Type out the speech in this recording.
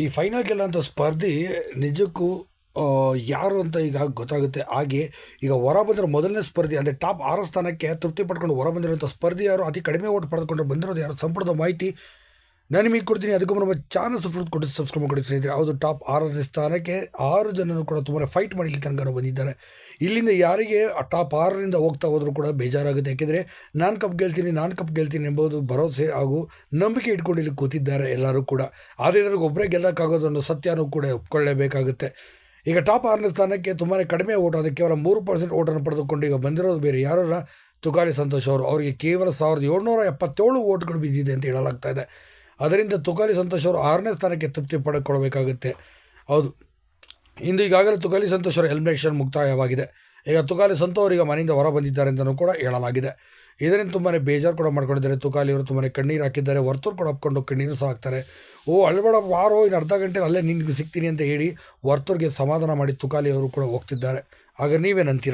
ಈ ಫೈನಲ್ ಗೆಲ್ಲಂಥ ಸ್ಪರ್ಧಿ ನಿಜಕ್ಕೂ ಯಾರು ಅಂತ ಈಗ ಗೊತ್ತಾಗುತ್ತೆ. ಹಾಗೆ ಈಗ ಹೊರ ಬಂದಿರೋ ಮೊದಲನೇ ಸ್ಪರ್ಧಿ, ಅಂದರೆ ಟಾಪ್ ಆರು ಸ್ಥಾನಕ್ಕೆ ತೃಪ್ತಿ ಪಡ್ಕೊಂಡು ಹೊರ ಬಂದಿರುವಂಥ ಸ್ಪರ್ಧಿ ಯಾರು, ಅತಿ ಕಡಿಮೆ ಓಟ್ ಪಡೆದುಕೊಂಡು ಬಂದಿರೋದು ಯಾರು ಸಂಪೂರ್ಣ ಮಾಹಿತಿ ನಾನು ನಿಮಗೆ ಕೊಡ್ತೀನಿ, ಅದಕ್ಕೂ ನಮ್ಮ ಚಾನಲ್ ಸಬ್ಸ್ಕ್ರೈಬ್ ಕೊಟ್ಟು ಸಬ್ಸ್ಕ್ರೈಬ್ ಮಾಡಿ ಸ್ನೇಹಿತರೆ. ಹೌದು ಟಾಪ್ ಆರನೇ ಸ್ಥಾನಕ್ಕೆ ಆರು ಜನರು ಕೂಡ ತುಂಬ ಫೈಟ್ ಮಾಡಿ ಇಲ್ಲಿ ತನಕ ಬಂದಿದ್ದಾರೆ. ಇಲ್ಲಿಂದ ಯಾರಿಗೆ ಆ ಟಾಪ್ ಆರರಿಂದ ಹೋಗ್ತಾ ಹೋದರೂ ಕೂಡ ಬೇಜಾರಾಗುತ್ತೆ. ಯಾಕೆಂದರೆ ನಾನು ಕಪ್ ಗೆಲ್ತೀನಿ, ನಾನು ಕಪ್ ಗೆಲ್ತೀನಿ ಎಂಬುದು ಭರವಸೆ ಹಾಗೂ ನಂಬಿಕೆ ಇಟ್ಕೊಂಡು ಇಲ್ಲಿ ಕೂತಿದ್ದಾರೆ ಎಲ್ಲರೂ ಕೂಡ. ಆದರೆ ಇದ್ರಿಗೆ ಒಬ್ಬರೇ ಗೆಲ್ಲಕ್ಕಾಗೋದು ಅನ್ನೋ ಸತ್ಯನೂ ಕೂಡ ಒಪ್ಕೊಳ್ಳೇಬೇಕಾಗುತ್ತೆ. ಈಗ ಟಾಪ್ ಆರನೇ ಸ್ಥಾನಕ್ಕೆ ತುಂಬಾ ಕಡಿಮೆ ಓಟ್ ಅಂದರೆ ಕೇವಲ ಮೂರು ಪರ್ಸೆಂಟ್ ಓಟನ್ನು ಪಡೆದುಕೊಂಡು ಈಗ ಬಂದಿರೋದು ಬೇರೆ. ಯಾರಲ್ಲ ತುಕಾಲಿ ಸಂತೋಷ್ ಅವರು, ಅವರಿಗೆ ಕೇವಲ ಸಾವಿರದ ಏಳ್ನೂರ ಎಪ್ಪತ್ತೇಳು ಓಟ್ಗಳು ಬಿದ್ದಿದೆ ಅಂತ ಹೇಳಲಾಗ್ತಾ ಇದೆ. ಅದರಿಂದ ತುಕಾಲಿ ಸಂತೋಷ್ ಅವರು ಆರನೇ ಸ್ಥಾನಕ್ಕೆ ತೃಪ್ತಿ ಪಡೆದುಕೊಳ್ಬೇಕಾಗುತ್ತೆ ಹೌದು. ಇಂದು ಈಗಾಗಲೇ ತುಕಾಲಿ ಸಂತೋಷ್ ಅವರ ಎಲಿಮಿನೇಷನ್ ಮುಕ್ತಾಯವಾಗಿದೆ. ಈಗ ತುಕಾಲಿ ಸಂತೋ ಈಗ ಮನೆಯಿಂದ ಹೊರ ಬಂದಿದ್ದಾರೆ ಅಂತಲೂ ಕೂಡ ಹೇಳಲಾಗಿದೆ. ಇದರಿಂದ ತುಂಬಾ ಬೇಜಾರು ಕೂಡ ಮಾಡ್ಕೊಂಡಿದ್ದಾರೆ. ತುಕಾಲಿ ಅವರು ತುಂಬಾ ಕಣ್ಣೀರು ಹಾಕಿದ್ದಾರೆ. ವರ್ತೂರು ಕೂಡ ಹಾಕ್ಕೊಂಡು ಕಣ್ಣೀರು ಸಹ ಹಾಕ್ತಾರೆ. ಓ ಅಳ್ಬೇಡ ವಾರೋ, ಇನ್ನು ಅರ್ಧ ಗಂಟೆ ಅಲ್ಲೇ ನಿನ್ಗೆ ಸಿಗ್ತೀನಿ ಅಂತ ಹೇಳಿ ವರ್ತೂರ್ಗೆ ಸಮಾಧಾನ ಮಾಡಿ ತುಕಾಲಿ ಅವರು ಕೂಡ ಹೋಗ್ತಿದ್ದಾರೆ. ಆಗ ನೀವೇನಂತೀರ